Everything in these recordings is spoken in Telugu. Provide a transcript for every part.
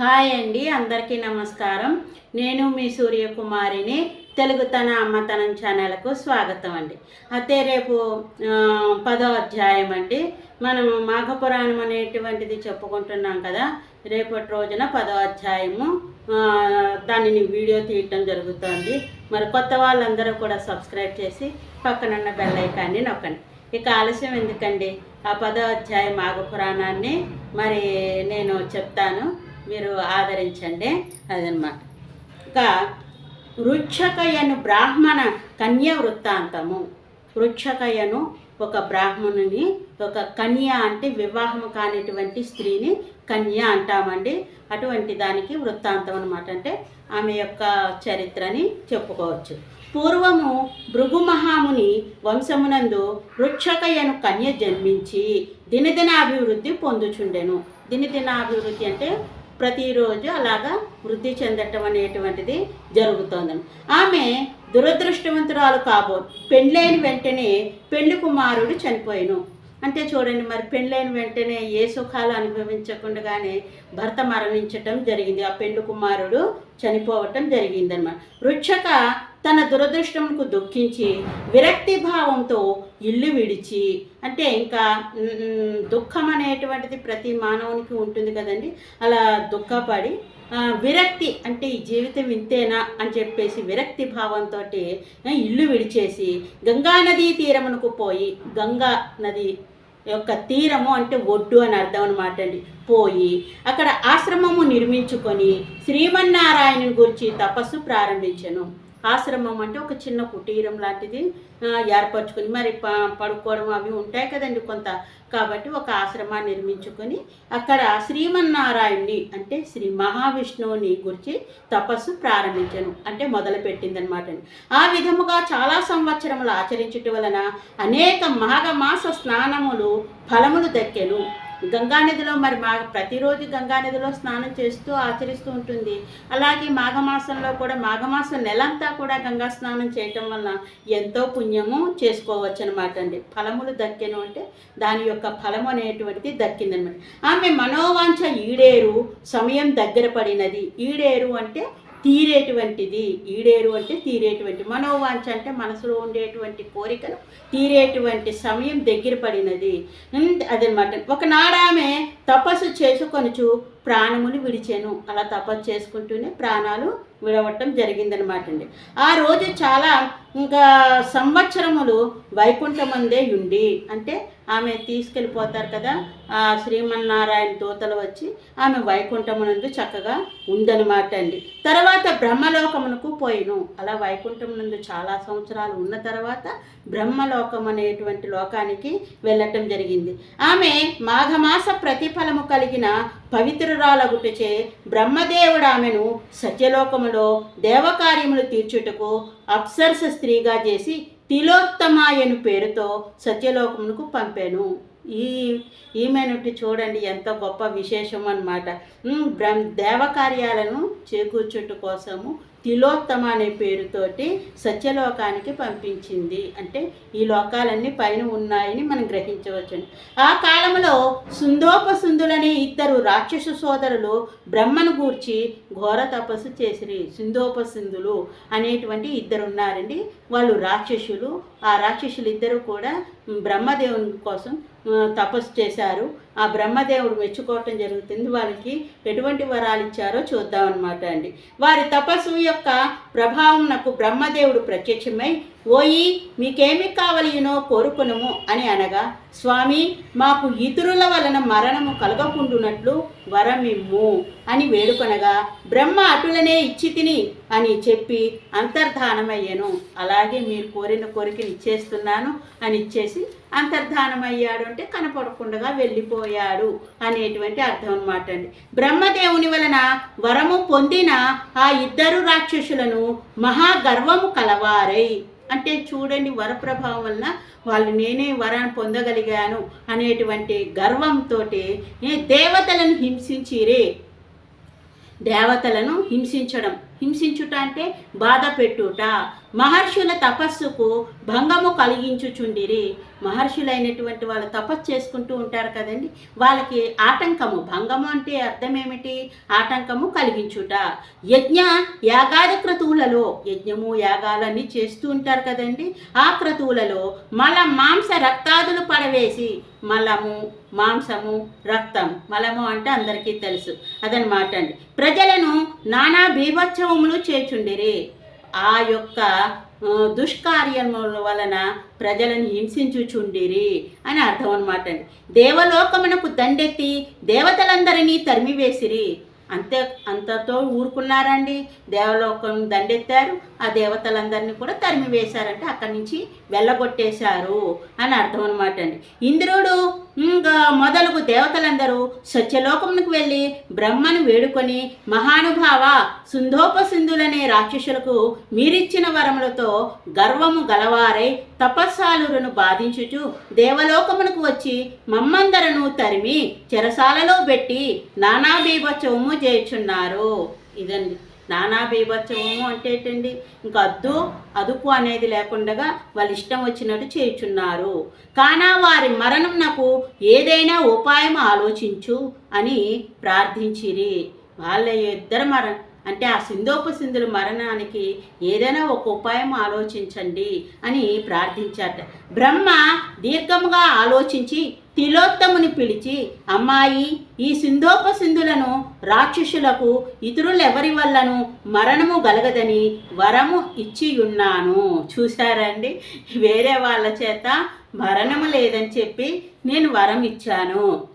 హాయ్ అండి అందరికీ నమస్కారం. నేను మీ సూర్యకుమారిని తెలుగు తన అమ్మతనం ఛానల్కు స్వాగతం అండి. అయితే రేపు పదో అధ్యాయం అండి. మనం మాఘపురాణం అనేటువంటిది చెప్పుకుంటున్నాం కదా రేపటి రోజున పదో అధ్యాయము దానిని వీడియో తీయటం జరుగుతుంది. మరి కొత్త వాళ్ళందరూ కూడా సబ్స్క్రైబ్ చేసి పక్కనున్న బెల్ ఐకాన్ని నొక్కండి. ఇక ఆలస్యం ఎందుకండి? ఆ పదో అధ్యాయం మాఘపురాణాన్ని మరి నేను చెప్తాను. మీరు ఆదరించండి అదనమాట. ఇంకా వృక్షకయను బ్రాహ్మణ కన్య వృత్తాంతము. వృక్షకయను ఒక బ్రాహ్మణుని ఒక కన్య అంటే వివాహము కానిటువంటి స్త్రీని కన్య అంటామండి. అటువంటి దానికి వృత్తాంతం అనమాట అంటే ఆమె యొక్క చరిత్రని చెప్పుకోవచ్చు. పూర్వము భృగు మహాముని వంశమునందు వృక్షకయ్యను కన్య జన్మించి దినదినాభివృద్ధి పొందుచుండెను. దినదినాభివృద్ధి అంటే ప్రతిరోజు అలాగా వృద్ధి చెందటం అనేటువంటిది జరుగుతోందని ఆమె దురదృష్టవంతురాలు కాబో పెళ్ళైన వెంటనే పెళ్ళి కుమారుడు చనిపోయాను. అంటే చూడండి మరి పెళ్ళైన వెంటనే ఏ సుఖాలు అనుభవించకుండానే భర్త మరణించటం జరిగింది. ఆ పెళ్ళి కుమారుడు చనిపోవటం జరిగిందన్నమాట. వృక్షక తన దురదృష్టంకు దుఃఖించి విరక్తి భావంతో ఇల్లు విడిచి అంటే ఇంకా దుఃఖం అనేటువంటిది ప్రతి మానవునికి ఉంటుంది కదండి. అలా దుఃఖపడి విరక్తి అంటే ఈ జీవితం ఇంతేనా అని చెప్పేసి విరక్తి భావంతో ఇల్లు విడిచేసి గంగా నదీ తీరమునకు పోయి గంగా నది యొక్క తీరము అంటే ఒడ్డు అని అర్థం అనమాట అండి. పోయి అక్కడ ఆశ్రమము నిర్మించుకొని శ్రీమన్నారాయణుని గురించి తపస్సు ప్రారంభించను. ఆశ్రమం అంటే ఒక చిన్న కుటీరం లాంటిది ఏర్పరచుకొని మరి ప పడుకోవడం అవి ఉంటాయి కదండి కొంత. కాబట్టి ఒక ఆశ్రమాన్ని నిర్మించుకొని అక్కడ శ్రీమన్నారాయణ్ణి అంటే శ్రీ మహావిష్ణువుని గురించి తపస్సు ప్రారంభించను అంటే మొదలుపెట్టిందనమాట అండి ఆ విధముగా చాలా సంవత్సరములు ఆచరించటం వలన అనేక మాఘమాస స్నానములు ఫలములు దక్కెను. గంగానదిలో మరి మా ప్రతిరోజు గంగానదిలో స్నానం చేస్తూ ఆచరిస్తూ ఉంటుంది. అలాగే మాఘమాసంలో కూడా మాఘమాసం నెలంతా కూడా గంగా స్నానం చేయటం వలన ఎంతో పుణ్యము చేసుకోవచ్చు అనమాట అండి. ఫలములు దక్కెను అంటే దాని యొక్క ఫలము అనేటువంటిది దక్కిందనమాట ఆమె మనోవాంఛ ఈడేరు సమయం దగ్గర పడినది. ఈడేరు అంటే తీరేటువంటిది. ఈడేరు అంటే తీరేటువంటి. మనోవాంఛ అంటే మనసులో ఉండేటువంటి కోరికను తీరేటువంటి సమయం దగ్గర పడినది. అదనమాట. ఒకనాడు ఆమె తపస్సు చేసుకొనుచు ప్రాణములు విడిచాను. అలా తపస్సు చేసుకుంటూనే ప్రాణాలు విడవటం జరిగిందనమాట అండి ఆ రోజు చాలా ఇంకా సంవత్సరములు వైకుంఠమందే ఉండి అంటే ఆమె తీసుకెళ్ళిపోతారు కదా ఆ శ్రీమన్నారాయణ దూతలు వచ్చి ఆమె వైకుంఠమునందు చక్కగా ఉందనమాట అండి తర్వాత బ్రహ్మలోకమునకు పోయిను. అలా వైకుంఠమునందు చాలా సంవత్సరాలు ఉన్న తర్వాత బ్రహ్మలోకం అనేటువంటి లోకానికి వెళ్ళటం జరిగింది. ఆమె మాఘమాస ఫలము కలిగిన పవిత్రురాలగుటచే బ్రహ్మదేవుడు ఆమెను సత్యలోకములో దేవకార్యములు తీర్చుటకు అప్సర్స స్త్రీగా చేసి తిలోత్తమాయను పేరుతో సత్యలోకమునకు పంపాను. ఈ ఈమెనుటి చూడండి ఎంత గొప్ప విశేషం అనమాట బ్రహ్మ దేవకార్యాలను చేకూర్చుట కోసము తిలోత్తమ అనే పేరుతోటి సత్యలోకానికి పంపించింది. అంటే ఈ లోకాలన్నీ పైన ఉన్నాయని మనం గ్రహించవచ్చు ఆ కాలంలో సుందోపసుందులనే ఇద్దరు రాక్షస సోదరులు బ్రహ్మను గూర్చి ఘోర తపస్సు చేసిరి. సుందోపసుందులు అనేటువంటి ఇద్దరు ఉన్నారండి వాళ్ళు రాక్షసులు ఆ రాక్షసులు ఇద్దరు కూడా బ్రహ్మదేవుని కోసం తపస్సు చేశారు. ఆ బ్రహ్మదేవుడు మెచ్చుకోవటం జరుగుతుంది. వాళ్ళకి ఎటువంటి వరాలు ఇచ్చారో చూద్దాం అనమాట అండి. వారి తపస్సు యొక్క ప్రభావం నాకు బ్రహ్మదేవుడు ప్రత్యక్షమై ఓయి మీకేమి కావలియునో కోరుకునము అని అనగా స్వామి మాకు ఇతరుల వలన మరణము కలగకుండునట్లు వరమిమ్ము అని వేడుకొనగా బ్రహ్మ అటులనే ఇచ్చి తిని అని చెప్పి అంతర్ధానమయ్యను. అలాగే మీరు కోరిన కోరికని ఇచ్చేస్తున్నాను అని ఇచ్చేసి అంతర్ధానమయ్యాడు అంటే కనపడకుండా వెళ్ళిపోయాడు అనేటువంటి అర్థం అనమాట అండి. బ్రహ్మదేవుని వలన వరము పొందిన ఆ ఇద్దరు రాక్షసులను మహాగర్వము కలవారై అంటే చూడండి వరప్రభావం వలన వాళ్ళు నేనే వరాన్ని పొందగలిగాను అనేటువంటి గర్వంతో దేవతలను హింసించిరే. దేవతలను హింసించడం. హింసించుట అంటే బాధ పెట్టుట. మహర్షుల తపస్సుకు భంగము కలిగించుచుండిరి. మహర్షులైనటువంటి వాళ్ళు తపస్సు చేసుకుంటూ ఉంటారు కదండి. వాళ్ళకి ఆటంకము భంగము అంటే అర్థం ఏమిటి ఆటంకము కలిగించుట. యజ్ఞ యాగాది క్రతువులలో యజ్ఞము యాగాలన్నీ చేస్తూ ఉంటారు కదండి. ఆ క్రతువులలో మల మాంస రక్తాదులు పడవేసి మలము మాంసము రక్తం మలము అంటే అందరికీ తెలుసు. అదనమాట అండి. ప్రజలను నానా బీభత్సవములు చేచుండిరి. ఆ యొక్క దుష్కార్యముల వలన ప్రజలను హింసించుచుండిరి అని అర్థం అనమాట అండి. దేవలోకమునకు దండెత్తి దేవతలందరినీ తరిమివేసిరి. అంతే అంతతో ఊరుకున్నారండి. దేవలోకం దండెత్తారు. ఆ దేవతలందరినీ కూడా తరిమి వేశారంటే. అక్కడి నుంచి వెళ్ళగొట్టేశారు అని అర్థం అనమాట అండి. ఇంద్రుడు ఇంకా మొదలుగు దేవతలందరూ సత్యలోకమునకు వెళ్ళి బ్రహ్మను వేడుకొని మహానుభావ సుందోపసింధులనే రాక్షసులకు మీరిచ్చిన వరములతో గర్వము గలవారై తపస్సాలురును బాధించుచు దేవలోకమునకు వచ్చి మమ్మందరను తరిమి చెరసాలలో పెట్టి నానా బీభత్సవము చేయుచున్నారు. ఇదండి. నానా బీభత్సవము అంటే ఏంటండి? ఇంకా అద్దు అదుపు అనేది లేకుండా వాళ్ళు ఇష్టం వచ్చినట్టు చేయుచున్నారు. కానా వారి మరణం నాకు ఏదైనా ఉపాయం ఆలోచించు అని ప్రార్థించిరి. వాళ్ళ ఇద్దరు మరణం అంటే ఆ సింధోపసింధుల మరణానికి ఏదైనా ఒక ఉపాయం ఆలోచించండి అని ప్రార్థించాట బ్రహ్మ దీర్ఘముగా ఆలోచించి తిలోత్తముని పిలిచి అమ్మాయి ఈ సింధోపసింధులను రాక్షసులకు ఇతరులెవరి వల్లను మరణము గలగదని వరము ఇచ్చియున్నాను. చూశారండి? వేరే వాళ్ళ చేత మరణము లేదని చెప్పి నేను వరం ఇచ్చాను.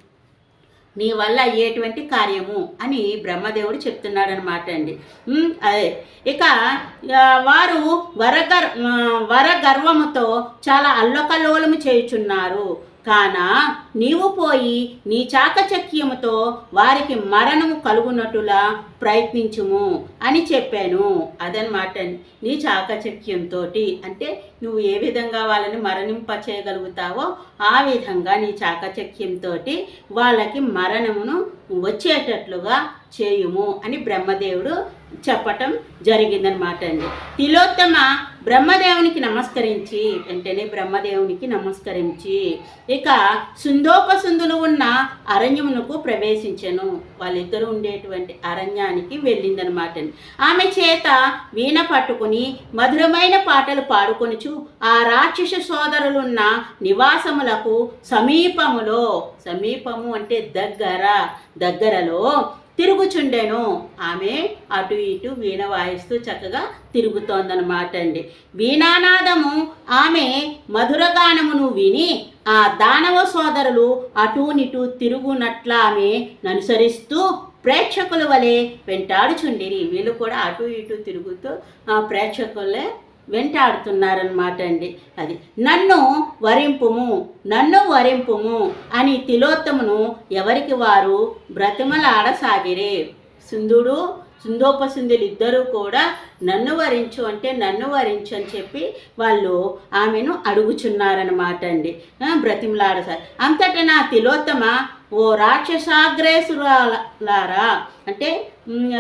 నీ వల్ల అయ్యేటువంటి కార్యము అని బ్రహ్మదేవుడు చెప్తున్నాడు అనమాట అండి అదే. ఇక వారు వరగర్ వరగర్వముతో చాలా అల్లకల్లోలము చేయుచున్నారు. కాన నీవు పోయి నీ చాకచక్యముతో వారికి మరణము కలుగునట్టులా ప్రయత్నించుము అని చెప్పాను. అదనమాట నీ చాకచక్యంతో అంటే నువ్వు ఏ విధంగా వాళ్ళని మరణింప చేయగలుగుతావో ఆ విధంగా నీ చాకచక్యంతో వాళ్ళకి మరణమును వచ్చేటట్లుగా చేయుము అని బ్రహ్మదేవుడు చెప్పటం జరిగిందనమాట అండి. తిలోత్తమ బ్రహ్మదేవునికి నమస్కరించి వెంటనే బ్రహ్మదేవునికి నమస్కరించి ఇక సుందోపసుందులు ఉన్న అరణ్యమునకు ప్రవేశించెను. వాళ్ళిద్దరూ ఉండేటువంటి అరణ్యానికి వెళ్ళిందనమాట. ఆమె చేత వీణ పట్టుకుని మధురమైన పాటలు పాడుకొనుచు ఆ రాక్షస సోదరులున్న నివాసములకు సమీపములో సమీపము అంటే దగ్గర దగ్గరలో తిరుగుచుండెను. ఆమె అటు ఇటు వీణ వాయిస్తూ చక్కగా తిరుగుతోందనమాట అండి. వీణానాదము ఆమె మధురగానమును విని ఆ దానవ సోదరులు అటూనిటు తిరుగునట్ల ఆమె అనుసరిస్తూ ప్రేక్షకుల వలె వెంటాడుచుండిరి. వీళ్ళు కూడా అటు ఇటు తిరుగుతూ ఆ ప్రేక్షకులే వెంటాడుతున్నారనమాట అండి. అది నన్ను వరింపుము నన్ను వరింపుము అని తిలోత్తమును ఎవరికి వారు బ్రతిమలాడసాగిరే సుందుడు సుందోపసుందులు ఇద్దరూ కూడా నన్ను వరించు అంటే నన్ను వరించు అని చెప్పి వాళ్ళు ఆమెను అడుగుచున్నారనమాట అండి. ఆ, బ్రతిమలాడసారి అంతటా నా తిలోత్తమ ఓ రాక్షసాగ్రేసురాలారా అంటే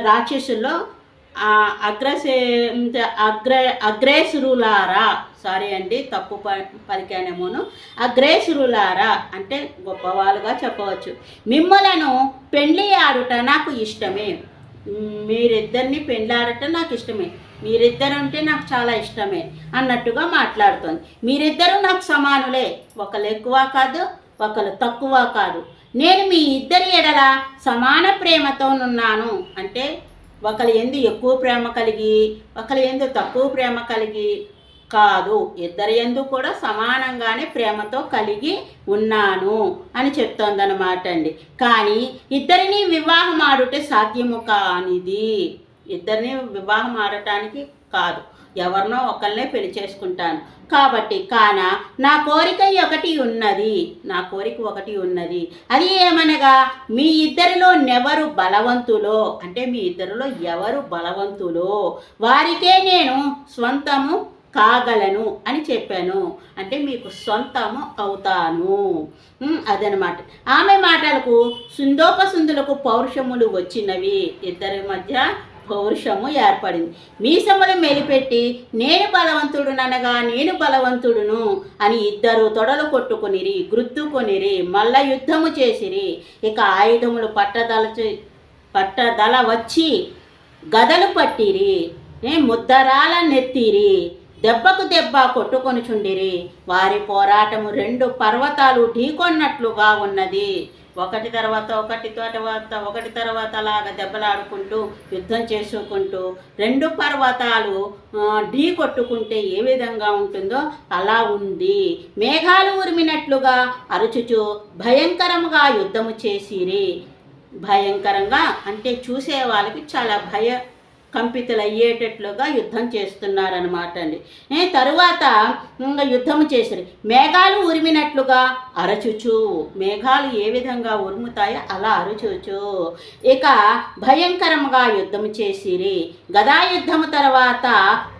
రాక్షసుల్లో ఆ అగ్రసే అగ్ర అగ్రేసురులారా? సారీ అండి తప్పు ప పలికానేమోను. అగ్రేసురులారా? అంటే గొప్పవాళ్ళుగా చెప్పవచ్చు. మిమ్మలను పెండ్లి ఆడుట నాకు ఇష్టమే. మీరిద్దరిని మీరిద్దరిని పెండ్లాడటం నాకు ఇష్టమే. మీరిద్దరు అంటే నాకు చాలా ఇష్టమే అన్నట్టుగా మాట్లాడుతోంది. మీరిద్దరూ నాకు సమానులే. ఒకరు ఎక్కువ కాదు ఒకరు తక్కువ కాదు. నేను మీ ఇద్దరి ఎడల సమాన ప్రేమతోనున్నాను. అంటే ఒకరి ఎందు ఎక్కువ ప్రేమ కలిగి ఒకరి ఎందు తక్కువ ప్రేమ కలిగి కాదు. ఇద్దరి ఎందు కూడా సమానంగానే ప్రేమతో కలిగి ఉన్నాను అని చెప్తోందనమాట అండి. కానీ ఇద్దరిని వివాహం ఆడుటే సాధ్యము కానిది. ఇద్దరిని వివాహం ఆడటానికి కాదు. ఎవరినో ఒకళ్ళనే పెళ్ళి చేసుకుంటాను. కాబట్టి కాన నా కోరిక ఒకటి ఉన్నది. నా కోరిక ఒకటి ఉన్నది. అది ఏమనగా మీ ఇద్దరిలో నెవరు బలవంతులో అంటే మీ ఇద్దరిలో ఎవరు బలవంతులో వారికే నేను స్వంతము కాగలను అని చెప్పాను. అంటే మీకు సొంతము అవుతాను. అదనమాట. ఆమె మాటలకు సుందోపసుందులకు పౌరుషములు వచ్చినవి. ఇద్దరి మధ్య పౌరుషము ఏర్పడింది. మీసములు మెలిపెట్టి నేను బలవంతుడుననగా నేను బలవంతుడును అని ఇద్దరు తొడలు కొట్టుకొనిరి గుర్తుకొనిరి మల్ల యుద్ధము చేసిరి. ఇక ఆయుధములు పట్టదల పట్టదల వచ్చి గదలు పట్టిరి ఏ ముద్దరాల నెత్తిరి దెబ్బకు దెబ్బ కొట్టుకొని చుండిరి వారి పోరాటము రెండు పర్వతాలు ఢీకొన్నట్లుగా ఉన్నది. ఒకటి తర్వాత ఒకటి తర్వాత ఒకటి తర్వాత అలాగ దెబ్బలాడుకుంటూ యుద్ధం చేసుకుంటూ రెండు పర్వతాలు ఢీ కొట్టుకుంటే ఏ విధంగా ఉంటుందో అలా ఉంది. మేఘాలు ఉరిమినట్లుగా అరుచుచు భయంకరంగా యుద్ధము చేసిరి. భయంకరంగా అంటే చూసే వాళ్ళకి చాలా భయ కంపితులు అయ్యేటట్లుగా యుద్ధం చేస్తున్నారనమాట అండి. తరువాత ఇంకా యుద్ధం చేసిరి. మేఘాలు ఉరిమినట్లుగా అరచుచు. మేఘాలు ఏ విధంగా ఉరుముతాయో అలా అరచుచు. ఇక భయంకరంగా యుద్ధం చేసిరి. గదాయుద్ధము తర్వాత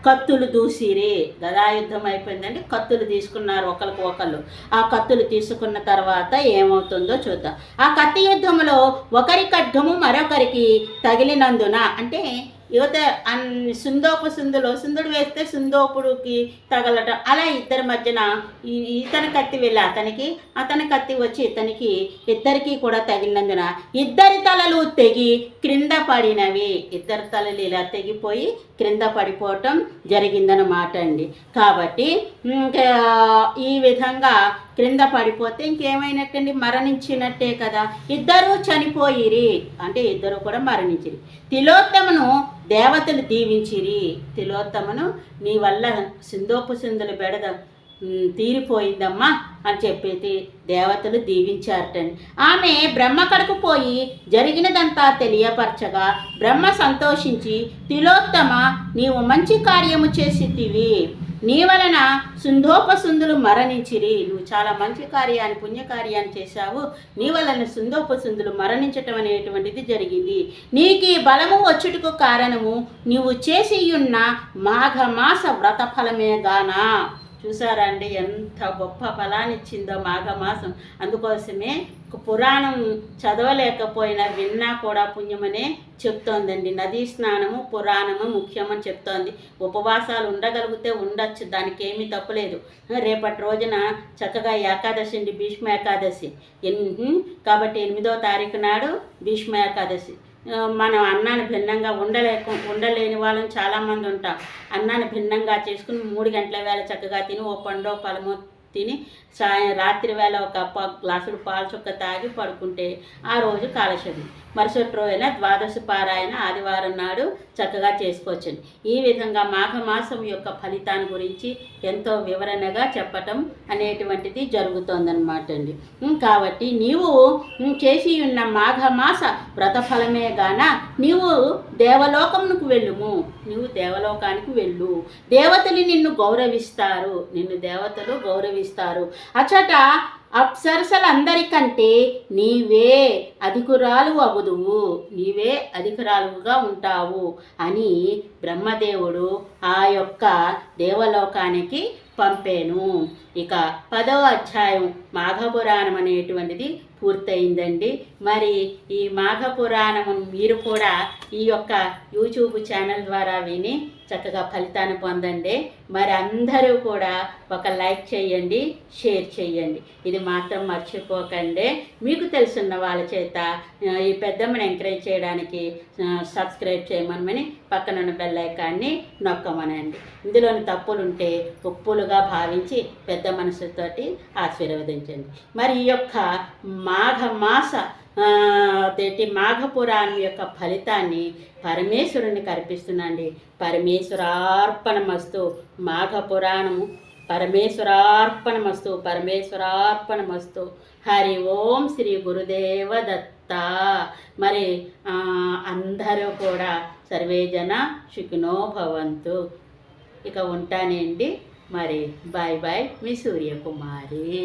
కత్తులు దూసిరి. గదాయుద్ధం అయిపోయిందండి. కత్తులు తీసుకున్నారు ఒకరికి ఒకళ్ళు. ఆ కత్తులు తీసుకున్న తర్వాత ఏమవుతుందో చూద్దాం. ఆ కత్తి యుద్ధంలో ఒకరి ఖడ్గము మరొకరికి తగిలినందున అంటే యువత అన్ సుందోపు సుందులో సుందుడు వేస్తే సుందోపుడుకి తగలటం. అలా ఇద్దరి మధ్యన ఇతని కత్తి వెళ్ళి అతనికి అతని కత్తి వచ్చి ఇతనికి ఇద్దరికి కూడా తగిలినందున ఇద్దరి తలలు తెగి క్రింద పడినవి. ఇద్దరి తలలు ఇలా తెగిపోయి క్రింద పడిపోవటం జరిగిందనమాట అండి. కాబట్టి ఇంకా ఈ విధంగా క్రింద పడిపోతే ఇంకేమైనట్టండి? మరణించినట్టే కదా. ఇద్దరు చనిపోయిరి. అంటే ఇద్దరు కూడా మరణించిరి. తిలోత్తమును దేవతలు దీవించిరి తిలోత్తమను నీ వల్ల సింధోపు సింధుల బెడద తీరిపోయిందమ్మా అని చెప్పేసి దేవతలు దీవించారటండి ఆమె బ్రహ్మ కడకు పోయి జరిగినదంతా తెలియపరచగా బ్రహ్మ సంతోషించి తిలోత్తమ నీవు మంచి కార్యము చేసితివి. నీ వలన సుందోపసుందులు మరణించిరి. నువ్వు చాలా మంచి కార్యాన్ని పుణ్యకార్యాన్ని చేశావు. నీ వలన సుందోపసుందులు మరణించటం అనేటువంటిది జరిగింది. నీకు బలము వచ్చుటకు కారణము నీవు చేసి మాఘమాస వ్రత ఫలమే గానా చూసారా అండి ఎంత గొప్ప ఫలాన్ని ఇచ్చిందో మాఘమాసం. అందుకోసమే పురాణం చదవలేకపోయినా విన్నా కూడా పుణ్యమనే చెప్తోందండి. నదీ స్నానము పురాణము ముఖ్యమని చెప్తోంది. ఉపవాసాలు ఉండగలిగితే ఉండొచ్చు దానికి ఏమీ తప్పులేదు. రేపటి రోజున చక్కగా ఏకాదశి అండి భీష్మ ఏకాదశి. కాబట్టి ఎనిమిదో తారీఖు నాడు భీష్మ ఏకాదశి. మనం అన్నాన్ని భిన్నంగా ఉండలేక ఉండలేని వాళ్ళం చాలామంది ఉంటాం. అన్నాన్ని భిన్నంగా చేసుకుని మూడు గంటల వేళ చక్కగా తిని ఓ పండో పలమో తిని సాయం రాత్రి వేళ ఒక ప గ్లాసుడు పాలు చుక్క తాగి పడుకుంటే ఆ రోజు కాలశది మరుసటి రోజున ద్వాదశి పారాయణ ఆదివారం నాడు చక్కగా చేసుకోవచ్చండి. ఈ విధంగా మాఘమాసం యొక్క ఫలితాన్ని గురించి ఎంతో వివరణగా చెప్పటం అనేటువంటిది జరుగుతోందనమాట అండి కాబట్టి నీవు చేసి ఉన్న మాఘమాస వ్రతఫలమే గాన నీవు దేవలోకమునకు వెళ్ళుము. నీవు దేవలోకానికి వెళ్ళు. దేవతలు నిన్ను గౌరవిస్తారు. నిన్ను దేవతలు గౌరవిస్తారు. అచట అప్సరసలందరికంటే నీవే అధికురాలు అగుదువు నీవే అధికురాలుగా ఉంటావు అని బ్రహ్మదేవుడు ఆ యొక్క దేవలోకానికి పంపాను. ఇక పదవ అధ్యాయం మాఘపురాణం అనేటువంటిది పూర్తయిందండి. మరి ఈ మాఘపురాణం మీరు కూడా ఈ యొక్క యూట్యూబ్ ఛానల్ ద్వారా విని చక్కగా ఫలితాన్ని పొందండి. మరి అందరూ కూడా ఒక లైక్ చేయండి షేర్ చేయండి. ఇది మాత్రం మర్చిపోకండి. మీకు తెలుసున్న వాళ్ళ చేత ఈ పెద్దమ్మని ఎంకరేజ్ చేయడానికి సబ్స్క్రైబ్ చేయమనమని పక్కనున్న బెల్ ఐకాన్ని నొక్కమనండి. ఇందులోని తప్పులుంటే ఉప్పులుగా భావించి పెద్ద మనసుతోటి ఆశీర్వదించండి. మరి ఈ యొక్క మాఘ మాస ఆ, మాఘపురాణం యొక్క ఫలితాన్ని పరమేశ్వరునికి అర్పిస్తున్నాండి పరమేశ్వరార్పణమస్తు మాఘపురాణము పరమేశ్వరార్పణమస్తు పరమేశ్వరార్పణమస్తు. హరి ఓం శ్రీ గురుదేవ దత్త మరి అందరూ కూడా సర్వేజన సుఖినో భవంతు. ఇక ఉంటానండి. మరి బాయ్ బాయ్ మీ సూర్యకుమారి.